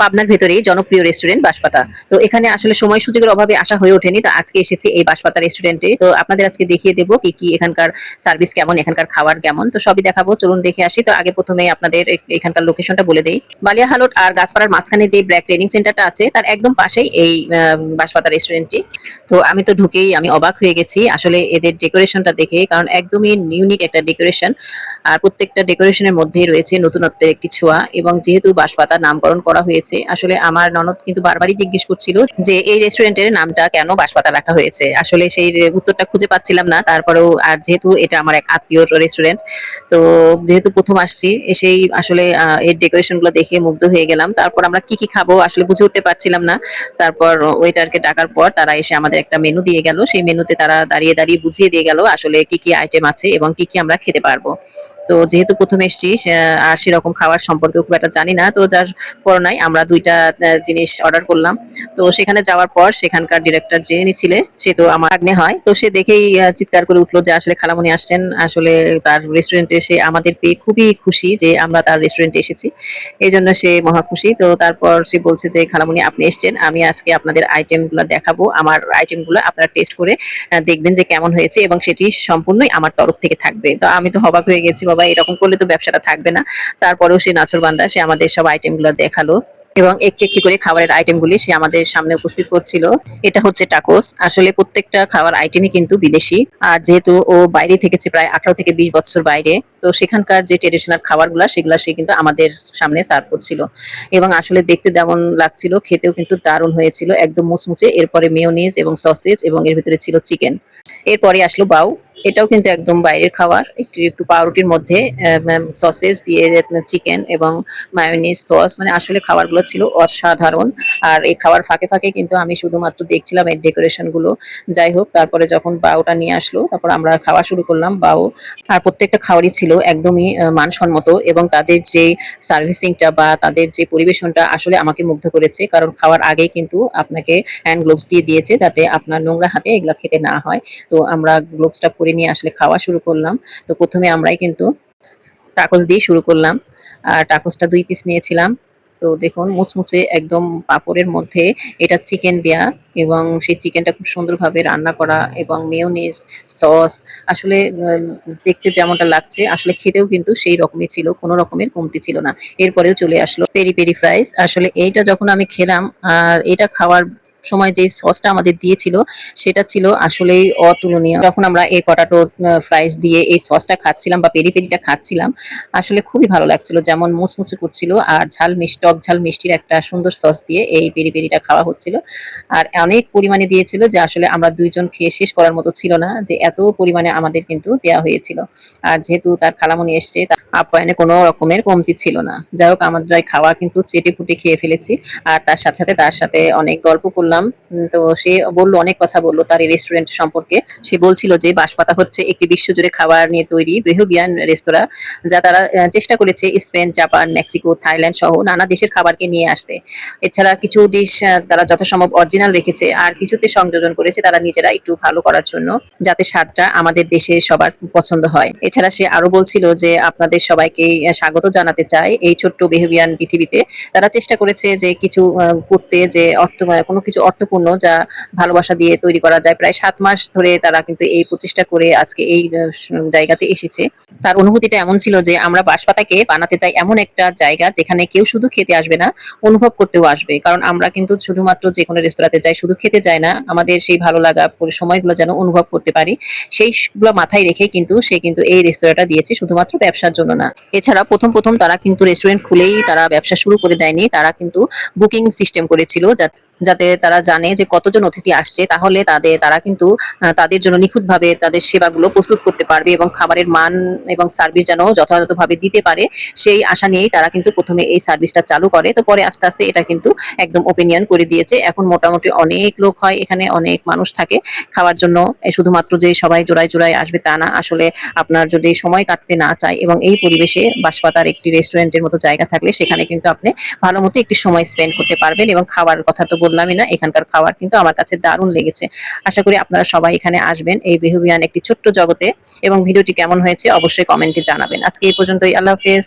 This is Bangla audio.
পাবনার ভেতরেই জনপ্রিয় রেস্টুরেন্ট বাঁশপাতা। তো এখানে আসলে সময় সুযোগের অভাবে আসা হয়ে ওঠেনি তো আজকে এসেছি এই বাঁশপাতা রেস্টুরেন্টে তো আপনাদের আজকে দেখিয়ে দেবো কি কি এখানকার সার্ভিস কেমন এখানকার খাবার কেমন। তো সবই দেখাবো চলুন দেখে আসি। তো আগে প্রথমে আপনাদের এখানকার লোকেশনটা বলে দেই। বালিয়াহালট আর গাছপাড়ার মাঝখানে যে ব্র্যাক ট্রেনিং সেন্টারটা আছে তার একদম পাশেই এই আহ, বাঁশপাতা রেস্টুরেন্টটি তো আমি তো ঢুকেই আমি অবাক হয়ে গেছি আসলে এদের ডেকোরেশনটা দেখে কারণ একদমই ইউনিক একটা ডেকোরেশন আর প্রত্যেকটা ডেকোরেশনের মধ্যেই রয়েছে নতুনত্বের একটি ছোঁয়া এবং যেহেতু বাঁশপাতা নামকরণ করা হয়েছে আসলে আমার ননদ কিন্তু বারবারই জিজ্ঞেস করছিল যে এই রেস্টুরেন্টের নামটা কেন বাঁশপাতা রাখা হয়েছে। আসলে সেই উত্তরটা খুঁজে পাচ্ছিলাম না, তারপরেও আর যেহেতু এটা আমার এক আত্মীয় রেস্টুরেন্ট, তো যেহেতু প্রথম আসছি, এসেই আসলে এর ডেকোরেশনগুলো দেখে মুগ্ধ হয়ে গেলাম। তারপর আমরা কি কি খাব আসলে বুঝে উঠতে পারছিলাম না। তারপর ওয়েটারকে ডাকার পর তারা এসে আমাদের একটা মেনু দিয়ে গেল। সেই মেনুতে তারা দাঁড়িয়ে দাঁড়িয়ে বুঝিয়ে দিয়ে গেল আসলে কি কি আইটেম আছে এবং কি কি আমরা খেতে পারব। তো যেহেতু প্রথম এসছি আর সেরকম খাবার সম্পর্কে খুব একটা জানি না, তো যার পর করোনায় আমরা দুইটা জিনিস অর্ডার করলাম। তো সেখানে যাওয়ার পর সেখানকার ডিরেক্টর যে ছিল, সে তো আমার আগ্নে হয়। তো সে দেখেই চিৎকার করে উঠল যে আসলে খালামণি আসছেন। আসলে তার রেস্টুরেন্টে এসে আমাদের পেয়ে খুবই খুশি যে আমরা তার রেস্টুরেন্টে এসেছি। এই জন্য সে মহা খুশি। তো তারপর সে বলছে যে খালামণি আপনি এসেছেন। আমি আজকে আপনাদের আইটেমগুলো দেখাবো। আমার আইটেমগুলো আপনারা টেস্ট করে দেখবেন যে কেমন হয়েছে এবং সেটি সম্পূর্ণই আমার তরফ থেকে থাকবে। তো আমি তো হবাক হয়ে গেছি, বাবা এরকম করলে তো ব্যবসাটা থাকবে না। তারপরেও সে নাচরবান্দা সে আমাদের সব আইটেমগুলো দেখাল এবং একটি একটি করে খাবারের আইটেমগুলি সে আমাদের সামনে উপস্থিত করছিল। এটা হচ্ছে টাকোস। আসলে প্রত্যেকটা খাবার আইটেমই কিন্তু বিদেশি। আর যেহেতু ও বাইরে থেকেছে প্রায় আঠারো থেকে বিশ বছর বাইরে, তো সেখানকার যে ট্রেডিশনাল খাবারগুলো, সেগুলো সে কিন্তু আমাদের সামনে সার্ভ করছিল। এবং আসলে দেখতে যেমন লাগছিল, খেতেও কিন্তু দারুণ হয়েছিল, একদম মুচমুচে। এরপরে মেয়োনিজ এবং সসেজ এবং এর ভিতরে ছিল চিকেন এরপরে আসলো বাউ। এটাও কিন্তু একদম বাইরের খাবার। একটু একটু পাউরুটির মধ্যে সসেস দিয়ে চিকেন এবং মায়োনিজ সস মানে আসলে খাবারগুলো ছিল অসাধারণ। আর এই খাবার ফাঁকে ফাঁকে কিন্তু আমি শুধুমাত্র দেখছিলাম এর ডেকোরেশনগুলো যাই হোক, তারপরে যখন বাউটা নিয়ে আসলো, তারপর আমরা খাওয়া শুরু করলাম বাউ। আর প্রত্যেকটা খাবারই ছিল একদমই মানসম্মত এবং তাদের যে সার্ভিসিংটা বা তাদের যে পরিবেশনটা আসলে আমাকে মুগ্ধ করেছে। কারণ খাওয়ার আগেই কিন্তু আপনাকে হ্যান্ড গ্লোভস দিয়ে দিয়েছে যাতে আপনার নোংরা হাতে এগুলো খেতে না হয়। তো আমরা গ্লোভসটা পরে নিয়ে আসলে খাওয়া শুরু করলাম। তো প্রথমে আমরাই কিন্তু টাকোস দিয়ে শুরু করলাম। আর টাকোসটা দুই পিস নিয়েছিলাম। তো দেখুন, মুচমুচে একদম পাপড়ের মধ্যে এটা চিকেন দেয়া এবং সেই চিকেনটা খুব সুন্দরভাবে রান্না করা এবং মেয়োনিজ সস আসলে দেখতে যেমনটা লাগছে, আসলে খেতেও কিন্তু সেই রকমই ছিল, কোনো রকমের কমতি ছিল না। এরপরেও চলে আসলো পেরি পেরি ফ্রাইস আসলে এইটা যখন আমি খেলাম এটা খাওয়ার সময় যে সসটা আমাদের দিয়েছিল, সেটা ছিল আসলেই অতুলনীয়। যখন আমরা এই পটাটো ফ্রাইস দিয়ে এই সসটা খাচ্ছিলাম বা পেরি পেরিটা খাচ্ছিলাম, আসলে খুবই ভালো লাগছিল। যেমন মুচমুচে করছিল আর ঝাল মিষ্টি টক ঝাল মিষ্টির একটা সুন্দর সস দিয়ে এই পেরি পেরিটা খাওয়া হচ্ছিল। আর অনেক পরিমাণে দিয়েছিল যে আসলে আমরা দুইজন খেয়ে শেষ করার মতো ছিল না, যে এত পরিমাণে আমাদের কিন্তু দেওয়া হয়েছিল। আর যেহেতু তার খালামণি এসছে আপ্যায়নে কোনো রকমের কমতি ছিল না। যাই হোক, আমাদের খাওয়া কিন্তু চেটে ফুটে খেয়ে ফেলেছি। আর তার সাথে সাথে তার সাথে অনেক গল্প করলাম। তো সে বলল, অনেক কথা বলল তার এই রেস্টুরেন্ট সম্পর্কে। সে বলছিল যে, বাঁশপাতা হচ্ছে একটি বিশ্বজুড়ে খাবার নিয়ে তৈরি বেহুবিয়ান রেস্তোরাঁ, যা তারা চেষ্টা করেছে স্পেন, জাপান, মেক্সিকো, থাইল্যান্ড সহ নানা দেশের খাবারকে নিয়ে আসতে। এছাড়া কিছু ডিশ তারা যথাসম্ভব অরিজিনাল রেখেছে আর কিছুতে সংযোজন করেছে তারা নিজেরা একটু ভালো করার জন্য, যাতে স্বাদটা আমাদের দেশে সবার পছন্দ হয়। এছাড়া সে আরও বলছিল যে, আপনাদের সবাইকে স্বাগত জানাতে চায় এই ছোট্ট বেহুবিয়ান পৃথিবীতে তারা চেষ্টা করেছে যে কিছু করতে যে অর্থ, কোনো কিছু অর্থপূর্ণ যা ভালোবাসা দিয়ে তৈরি করা যায়। প্রায় সাত মাস ধরে তারা কিন্তু এই প্রচেষ্টা করে আজকে এই জায়গাতে এসেছে। তার অনুভূতিটা এমন ছিল যে আমরা বাঁশপাতাকে বানাতে চাই এমন একটা জায়গা যেখানে কেউ শুধু খেতে আসবে না, অনুভব করতেও আসবে। কারণ আমরা কিন্তু শুধুমাত্র যে কোনো রেস্তোরাঁতে যাই, শুধু খেতে যাই না, আমাদের সেই ভালো লাগা সময়গুলো যেন অনুভব করতে পারি, সেইগুলো মাথায় রেখে কিন্তু সে কিন্তু এই রেস্তোরাঁটা দিয়েছে। শুধুমাত্র ব্যবসার জন্য না। এছাড়া প্রথম প্রথম তারা কিন্তু রেস্টুরেন্ট খুলেই তারা ব্যবসা শুরু করে দেয়নি। তারা কিন্তু বুকিং সিস্টেম করেছিল যা- যাতে তারা জানে যে কতজন অতিথি আসছে, তাহলে তাদের, তারা কিন্তু তাদের জন্য নিখুঁতভাবে তাদের সেবাগুলো প্রস্তুত করতে পারবে এবং খাবারের মান এবং সার্ভিস যেন যথাযথভাবে দিতে পারে। সেই আশা নিয়েই তারা কিন্তু প্রথমে এই সার্ভিসটা চালু করে। তো পরে আস্তে আস্তে এটা কিন্তু একদম ওপিনিয়ন করে দিয়েছে। এখন মোটামুটি অনেক লোক হয় এখানে, অনেক মানুষ থাকে। খাওয়ার জন্য শুধুমাত্র যে সবাই জোড়ায় জোড়ায় আসবে তা না, আসলে আপনার যদি সময় কাটতে না চায় এবং এই পরিবেশে বাঁশপাতার একটি রেস্টুরেন্টের মতো জায়গা থাকলে সেখানে কিন্তু আপনি ভালো মতো একটি সময় স্পেন্ড করতে পারবেন এবং খাবার কথা তো বললামই না এখানকার খাবার কিন্তু আমার কাছে দারুণ লেগেছে। আশা করি আপনারা সবাই এখানে আসবেন এই বেহুবিয়ান একটি ছোট্ট জগতে এবং ভিডিওটি কেমন হয়েছে অবশ্যই কমেন্টে জানাবেন। আজকে এই পর্যন্তই, আল্লাহ হাফেজ।